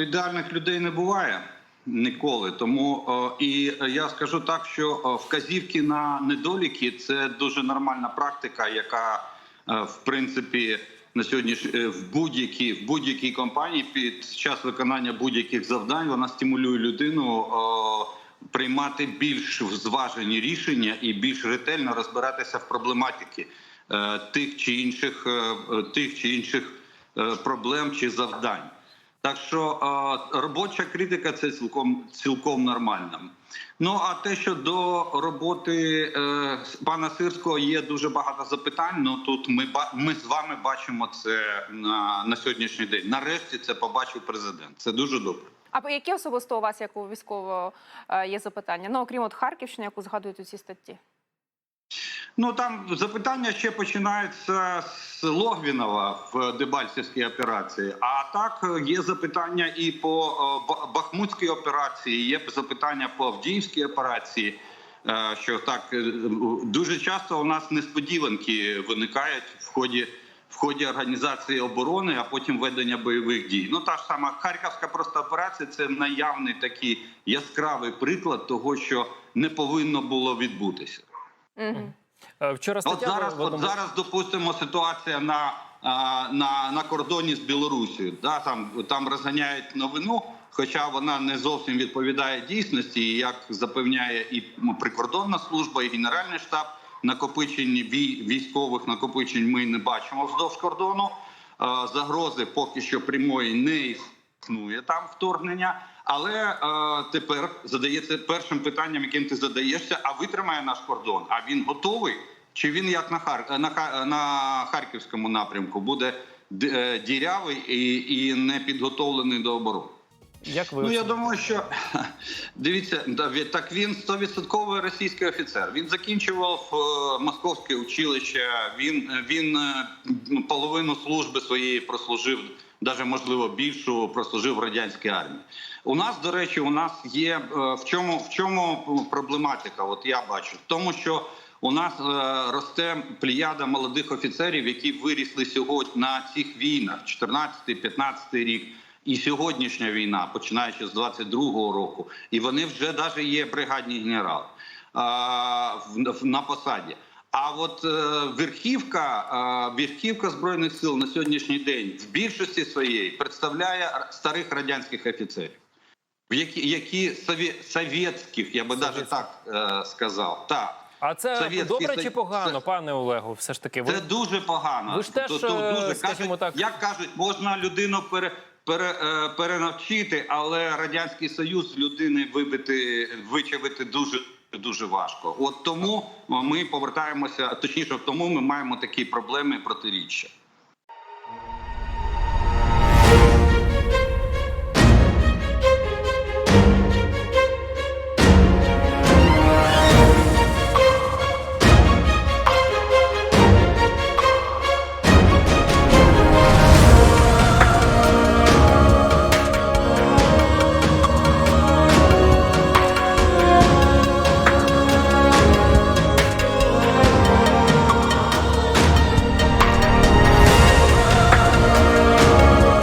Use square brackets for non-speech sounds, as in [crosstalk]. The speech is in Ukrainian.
Ідеальних людей не буває ніколи. Тому о, і е, я скажу так, що о, вказівки на недоліки це дуже нормальна практика, яка е, в принципі на сьогодні е, в будь-якій в будь-якій компанії під час виконання будь-яких завдань вона стимулює людину. о, Приймати більш зважені рішення і більш ретельно розбиратися в проблематиці е, тих чи інших е, е, тих чи інших е, проблем чи завдань. Так що робоча критика це цілком цілком нормально. Ну а те, що до роботи е, пана Сирського є дуже багато запитань. Ну тут ми ми з вами бачимо це на, на сьогоднішній день. Нарешті це побачив президент. Це дуже добре. А які особисто у вас, як у військового, е, є запитання? Ну, окрім от Харківщини, яку згадують у цій статті? Ну там запитання ще починаються з Логвінова в Дебальцівській операції. А так е, є запитання і по е, Бахмутській операції, є запитання по Авдіївській операції. е, Що так дуже часто у нас несподіванки виникають в ході в ході організації оборони, а потім ведення бойових дій. Ну та ж сама Харківська просто операція це наявний такий яскравий приклад того, що не повинно було відбутися. Угу. Е, Вчора От зараз, в от зараз допустимо ситуація на, на, на кордоні з Білорусією. Да, там, там розганяють новину, хоча вона не зовсім відповідає дійсності. Як запевняє і прикордонна служба, і Генеральний штаб накопичень військових накопичень ми не бачимо вздовж кордону. Загрози поки що прямої не існує там вторгнення. Але е, тепер задається першим питанням, яким ти задаєшся, а витримає наш кордон? А він готовий? Чи він як на Хар... на, на харківському напрямку буде е, дірявий і, і не підготовлений до оборони? Як ви Ну я думаю, що [laughs] дивіться, так він 100% російський офіцер. Він закінчував е, московське училище. Він він е, половину служби своєї прослужив, навіть можливо більшу прослужив в радянській армії. У нас, до речі, у нас є е, в чому в чому проблематика? От я бачу, в тому, що у нас е, росте плеяда молодих офіцерів, які вирісли сьогодні на цих війнах, 14-15 рік. І сьогоднішня війна, починаючи з 22-го року, і вони вже навіть є бригадні генерали а, в, в- на посаді. А от е, верхівка, е, верхівка збройних сил на сьогоднішній день в більшості своєї представляє старих радянських офіцерів, в які, які совє, совєтських, я би навіть так е, сказав. Так. А це Совєтський добре чи погано, Це- пане Олегу? Все ж таки, ви Це дуже погано. Ви ж теж, То- то е, скажімо кажуть, так- як кажуть, можна людину пере, пере, е, перенавчити, але радянський союз людини вибити, вичавити дуже. Дуже важко. От тому ми повертаємося, точніше, тому ми маємо такі проблеми протиріччя.